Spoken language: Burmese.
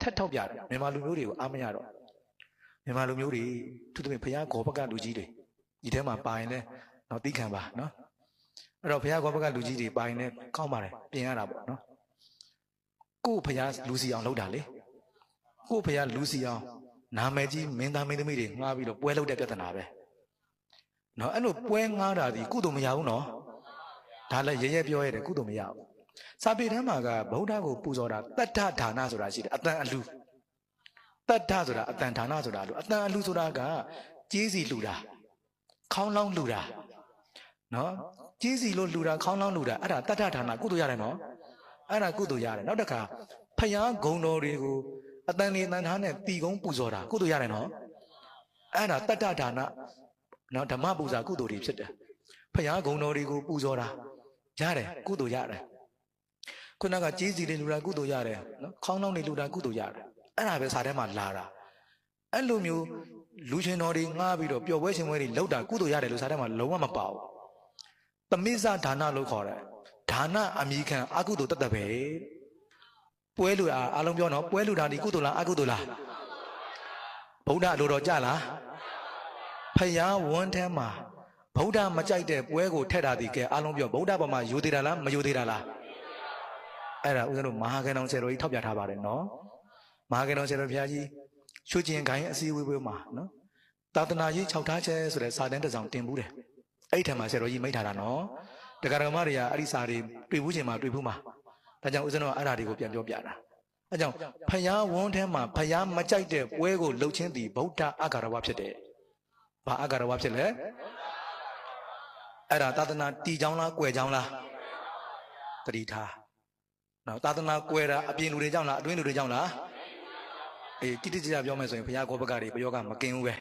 ထက်ထောက်ပြတယ်မြန်မာလူမျိုးတွေကိုအားမရတော့မြန်မာလူမျိုးတွေသူတို့ဘုရားဂောဘကလူကြီးတွေဒီထဲမှာပါရင်လဲတော့သိခံပါနော်အဲ့တော့ဘုရားဂောဘကလူကြီးတွေပါရင်လဲကောင်းပါတယ်ပြင်ရတာပေါ့နော်ကို့ဘုရားလူစီအောင်လုပ်တာလေကို့ဘုရားလူစီအောင်နာမည်ကြီးမင်းသားမင်းသမီးတွေငှားပြီးတော့ပွဲလုပ်တဲ့ပြဿနာပဲနော်အဲ့လိုပွဲငှားတာဒီကုသိုလ်မရဘူးနော်ဒါလည်းရဲရဲပြောရတယ်ကုသိုလ်မရဘူး စာပေထဲမှာကဗုဒ္ဓကိုပူဇော်တာတတ္ထဒါနဆိုတာရှိတယ်အတန်အလူတတ္ထဆိုတာအတန်ဒါနဆိုတာလူအတန်အလူဆိုတာကကြေးစီလှူတာခေါင်းလောင်းလှူတာနော်ကြေးစီလို့လှူတာခေါင်းလောင်းလှူတာအဲ့ဒါတတ္ထဒါနကုသိုလ်ရတယ်နော်အဲ့ဒါကုသိုလ်ရတယ်နောက်တစ်ခါဖယားဂုံတော်တွေကိုအတန်လေးအတန်ထားနဲ့တီကုန်းပူဇော်တာကုသိုလ်ရတယ်နော်အဲ့ဒါတတ္ထဒါနနော်ဓမ္မပူဇာကုသိုလ်တွေဖြစ်တယ်ဖယားဂုံတော်တွေကိုပူဇော်တာရတယ်ကုသိုလ်ရတယ် ခုနကကြေးစီတွေလူတာကုသိုလ်ရတယ်နော်ခေါင်းလောင်းတွေလူတာကုသိုလ်ရတယ်အဲ့ဒါပဲစာထဲမှာလာတာအဲ့လိုမျိုးလူရှင်တော်တွေငှားပြီးတော့ပျော်ပွဲရှင်ပွဲတွေလောက်တာကုသိုလ်ရတယ်လို့စာထဲမှာလုံးဝမပါဘူးတမိဇဒါနလို့ခေါ်တယ်ဒါနအမိခံအကုသိုလ်တတ်တပဲပွဲလူတာအားလုံးပြောနော်ပွဲလူတာဒီကုသိုလ်လားအကုသိုလ်လားဗုဒ္ဓလိုတော်ကြလားဖယားဝန်းထဲမှာဗုဒ္ဓမကြိုက်တဲ့ပွဲကိုထက်တာဒီကဲအားလုံးပြောဗုဒ္ဓဘာမှာယူသေးတာလားမယူသေးတာလား အဲ့ဒါဦးဇင်းတို့မဟာကဏ္ဍဆရာတော်ကြီးထောက်ပြထားပါတယ်နော်မဟာကဏ္ဍဆရာတော်ဘုရားကြီးရွှေကျင်ခိုင်းအစည်းအဝေးပွဲမှာနော်သာသနာရေး၆ထားချက်ဆိုတဲ့စာတန်းတစ်စောင်တင်ဘူးတယ်အဲ့ဒီထက်မှာဆရာတော်ကြီးမိတ်ထားတာနော်တက္ကရာမတွေကအဲ့ဒီစာတွေတွေ့ဘူးချိန်မှာတွေ့ဘူးမှာဒါကြောင့်ဦးဇင်းတို့ကအဲ့ဒါတွေကိုပြန်ပြောပြတာအဲကြောင့်ဖယားဝန်းထဲမှာဖယားမကြိုက်တဲ့ပွဲကိုလှုပ်ချင်းသည်ဗုဒ္ဓအဂါရဝဖြစ်တယ်ဘာအဂါရဝဖြစ်လဲအဲ့ဒါသာသနာတီချောင်းလားကွယ်ချောင်းလားတတိထား နော်သာသနာကွယ်တာအပြင်လူတွေကြောင့်လားအတွင်းလူတွေကြောင့်လားအေးတိတိကျကျပြောမယ်ဆိုရင်ဘုရားကောဘကတွေဘယောကမกินဘူးပဲ